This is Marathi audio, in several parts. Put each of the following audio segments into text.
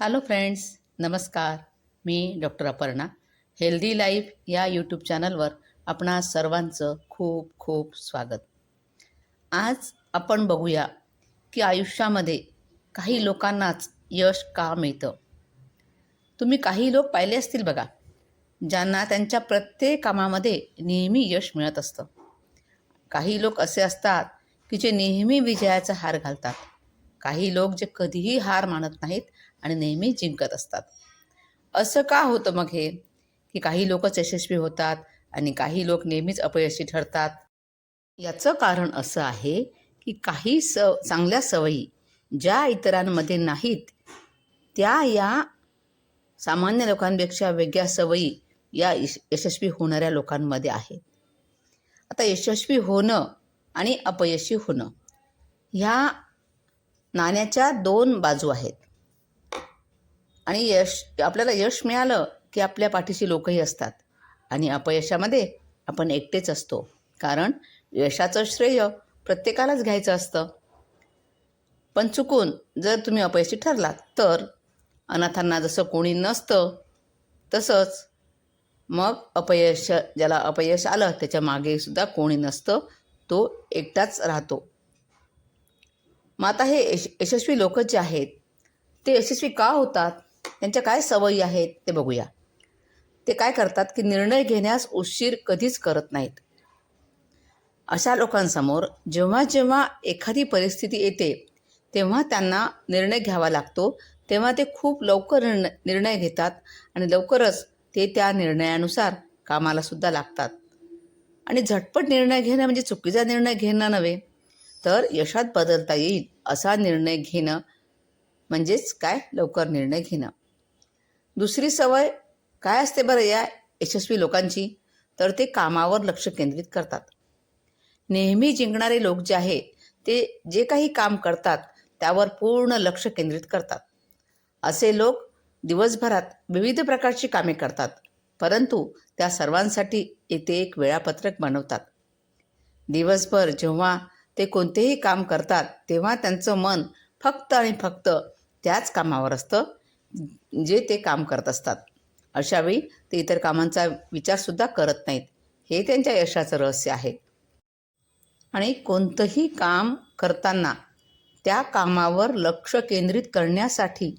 हॅलो फ्रेंड्स नमस्कार. मी डॉक्टर अपर्णा. हेल्दी लाईफ या यूट्यूब चॅनलवर आपणा सर्वांचं खूप खूप स्वागत. आज आपण बघूया की आयुष्यामध्ये काही लोकांनाच यश का मिळतं? तुम्ही काही लोक पाहिले असतील बघा ज्यांना त्यांच्या प्रत्येक कामामध्ये नेहमी यश मिळत असतं. काही लोक असे असतात की जे नेहमी विजयाचा हार घालतात. काही लोक जे कधीही हार मानत नाहीत आणि नेहमी जिंकत असतात. असं का होतं मग हे? की काही लोकच यशस्वी होतात आणि काही लोक नेहमीच अपयशी ठरतात. याचं कारण असं आहे की काही स चांगल्या सवयी ज्या इतरांमध्ये नाहीत त्या या सामान्य लोकांपेक्षा वेगळ्या सवयी या यश यशस्वी होणाऱ्या लोकांमध्ये आहेत. आता यशस्वी होणं आणि अपयशी होणं ह्या नाण्याच्या दोन बाजू आहेत. आणि यश आपल्याला यश मिळालं की आपल्या पाठीशी लोकही असतात. आणि अपयशामध्ये आपण एकटेच असतो. कारण यशाचं श्रेय प्रत्येकालाच घ्यायचं असतं. पण चुकून जर तुम्ही अपयशी ठरलात तर अनाथांना जसं कोणी नसतं तसंच मग अपयश ज्याला अपयश आलं त्याच्यामागे सुद्धा कोणी नसतं तो एकटाच राहतो. मग आता हे यश यशस्वी लोक जे आहेत ते यशस्वी का होतात? त्यांच्या काय सवयी आहेत ते बघूया. ते काय करतात की निर्णय घेण्यास उशीर कधीच करत नाहीत. अशा लोकांसमोर जेव्हा जेव्हा एखादी परिस्थिती येते तेव्हा त्यांना निर्णय घ्यावा लागतो. तेव्हा ते खूप लवकर निर्णय निर्णय घेतात आणि लवकरच ते त्या निर्णयानुसार कामाला सुद्धा लागतात. आणि झटपट निर्णय घेणं म्हणजे चुकीचा निर्णय घेणं नव्हे तर यशात बदलता येईल असा निर्णय घेणं म्हणजेच काय? लवकर निर्णय घेणं. दुसरी सवय काय असते बरं या यशस्वी लोकांची? तर ते कामावर लक्ष केंद्रित करतात. नेहमी जिंकणारे लोक जे आहेत ते जे काही काम करतात त्यावर पूर्ण लक्ष केंद्रित करतात. असे लोक दिवसभरात विविध प्रकारची कामे करतात परंतु त्या सर्वांसाठी येथे एक वेळापत्रक बनवतात. दिवसभर जेव्हा ते कोणतेही काम करतात तेव्हा त्यांचं मन फक्त आणि फक्त त्याच कामावर असतं. जे ते काम करत असतात. अशावेळी ते इतर कामांचा विचारसुद्धा करत नाहीत. हे त्यांच्या यशाचं रहस्य आहे. आणि कोणतंही काम करताना त्या कामावर लक्ष केंद्रित करण्यासाठी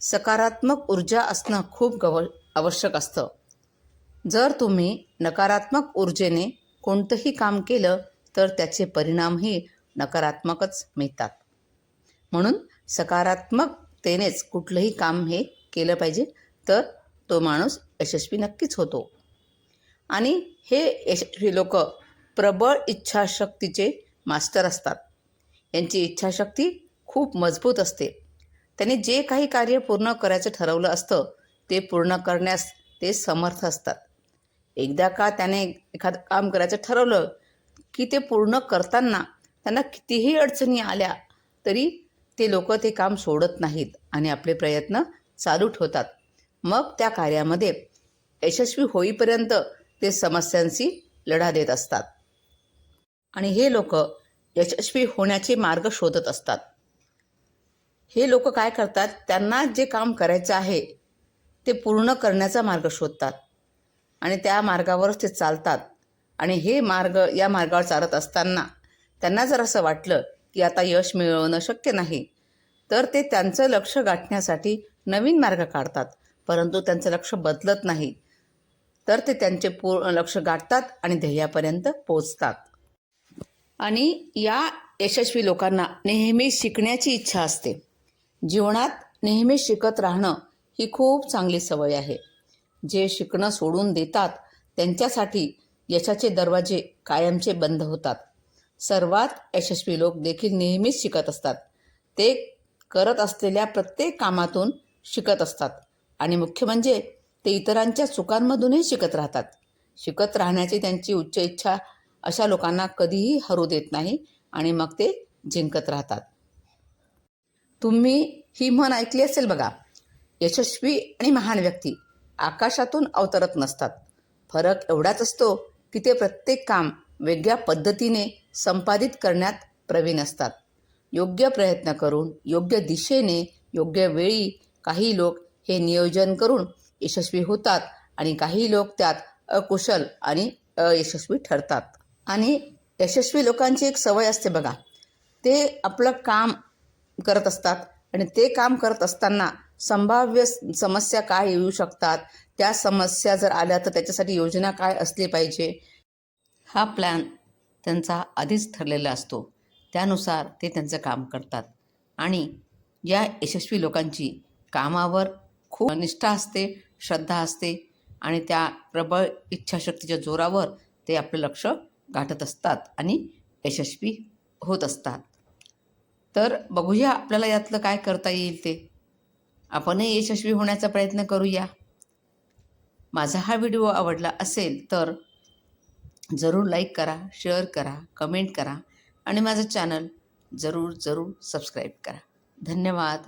सकारात्मक ऊर्जा असणं खूप गव आवश्यक असतं. जर तुम्ही नकारात्मक ऊर्जेने कोणतंही काम केलं तर त्याचे परिणामही नकारात्मकच मिळतात. म्हणून सकारात्मक तेनेच कुठलंही काम हे केलं पाहिजे तर तो माणूस यशस्वी नक्कीच होतो. आणि हे यशस्वी लोक प्रबळ इच्छाशक्तीचे मास्टर असतात. यांची इच्छाशक्ती खूप मजबूत असते. त्याने जे काही कार्य पूर्ण करायचं ठरवलं असतं ते पूर्ण करण्यास ते समर्थ असतात. एकदा का त्याने एखादं काम करायचं ठरवलं की ते पूर्ण करताना त्यांना कितीही अडचणी आल्या तरी ते लोक ते काम सोडत नाहीत आणि आपले प्रयत्न चालू ठेवतात. मग त्या कार्यामध्ये यशस्वी होईपर्यंत ते समस्यांशी लढा देत असतात. आणि हे लोक यशस्वी होण्याचे मार्ग शोधत असतात. हे लोक काय करतात? त्यांना जे काम करायचं आहे ते पूर्ण करण्याचा मार्ग शोधतात. आणि त्या मार्गावरच ते चालतात. आणि हे मार्ग या मार्गावर चालत असताना त्यांना जर असं वाटलं की आता यश मिळवणं शक्य नाही. तर ते त्यांचं लक्ष गाठण्यासाठी नवीन मार्ग काढतात परंतु त्यांचं लक्ष बदलत नाही. तर ते त्यांचे पूर्ण लक्ष गाठतात आणि ध्येयापर्यंत पोचतात आणि या यशस्वी लोकांना नेहमी शिकण्याची इच्छा असते. जीवनात नेहमी शिकत राहणं ही खूप चांगली सवय आहे. जे शिकणं सोडून देतात त्यांच्यासाठी यशाचे दरवाजे कायमचे बंद होतात. सर्वात यशस्वी लोक देखील नेहमीच शिकत असतात. ते करत असलेल्या प्रत्येक कामातून शिकत असतात. आणि मुख्य म्हणजे ते इतरांच्या चुकांमधूनही शिकत राहतात. शिकत राहण्याची त्यांची उच्च इच्छा अशा लोकांना कधीही हरू देत नाही आणि मग ते जिंकत राहतात. तुम्ही ही म्हण ऐकली असेल बघा. यशस्वी आणि महान व्यक्ती आकाशातून अवतरत नसतात. फरक एवढाच असतो की ते प्रत्येक काम वेगळ्या पद्धतीने संपादित करण्यात प्रवीण असतात. योग्य प्रयत्न करून योग्य दिशेने योग्य वेळी काही लोक हे नियोजन करून यशस्वी होतात आणि काही लोक त्यात अकुशल आणि अयशस्वी ठरतात. आणि यशस्वी लोकांची एक सवय असते बघा. ते आपलं काम करत असतात आणि ते काम करत असताना संभाव्य समस्या काय येऊ शकतात? त्या समस्या जर आल्या तर त्याच्यासाठी योजना काय असली पाहिजे? हा प्लॅन त्यांचा आधीच ठरलेला असतो. त्यानुसार ते त्यांचं काम करतात. आणि या यशस्वी लोकांची कामावर खूप निष्ठा असते श्रद्धा असते आणि त्या प्रबळ इच्छाशक्तीच्या जोरावर ते आपलं लक्ष गाठत असतात आणि यशस्वी होत असतात. तर बघूया आपल्याला यातलं काय करता येईल ते. आपणही यशस्वी होण्याचा प्रयत्न करूया. माझा हा व्हिडिओ आवडला असेल तर जरूर लाईक करा शेअर करा कमेंट करा आणि माझं चॅनल जरूर जरूर सबस्क्राईब करा. धन्यवाद.